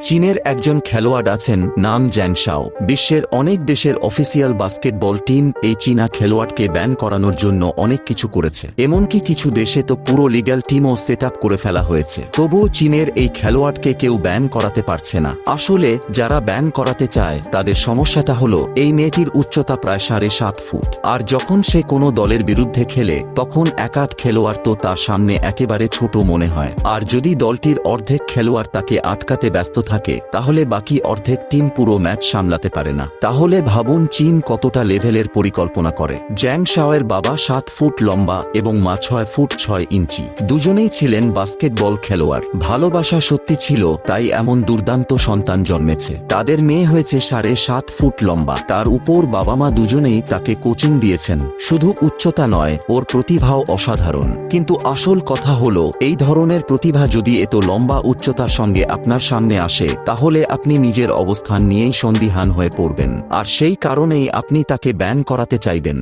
চীনের একজন খেলোয়াড় আছেন নাম জ্যাংশাও বিশ্বের অনেক দেশের অফিসিয়াল বাস্কেটবল টিম এই চীনা খেলোয়াড়কে ব্যান করানোর জন্য অনেক কিছু করেছে। এমনকি কিছু দেশে তো পুরো লিগ্যাল টিমও সেট করে ফেলা হয়েছে। তবুও চীনের এই খেলোয়াড়কে কেউ ব্যান করাতে পারছে না। আসলে, যারা ব্যান করাতে চায়, তাদের সমস্যাটা হলো, এই মেয়েটির উচ্চতা প্রায় সাড়ে সাত ফুট। আর যখন সে কোনো দলের বিরুদ্ধে খেলে, তখন একাধ খেলোয়াড় তো তার সামনে একেবারে ছোট মনে হয়। আর যদি দলটির অর্ধেক খেলোয়াড় তাকে আটকাতে ব্যস্ত থাকে, তাহলে বাকি অর্ধেক টিম পুরো ম্যাচ সামলাতে পারে না। তাহলে ভাবুন চীন কতটা লেভেলের পরিকল্পনা করে। জ্যাং শাওয়ের বাবা সাত ফুট লম্বা এবং মা ছয় ফুট ছয় ইঞ্চি। দুজনেই ছিলেন বাস্কেটবল খেলোয়াড়। ভালোবাসা সত্যি ছিল, তাই এমন দুর্দান্ত সন্তান জন্মেছে। তাদের মেয়ে হয়েছে সাড়ে সাত ফুট লম্বা। তার উপর বাবা মা দুজনেই তাকে কোচিং দিয়েছেন। শুধু উচ্চতা নয়, ওর প্রতিভাও অসাধারণ। কিন্তু আসল কথা হলো, এই ধরনের প্রতিভা যদি এত লম্বা উচ্চতার সঙ্গে আপনার সামনে আসে, তাহলে আপনি নিজের অবস্থান নিয়েই সন্দিহান হয়ে পড়বেন। আর সেই কারণেই আপনি তাকে ব্যান করাতে চাইবেন।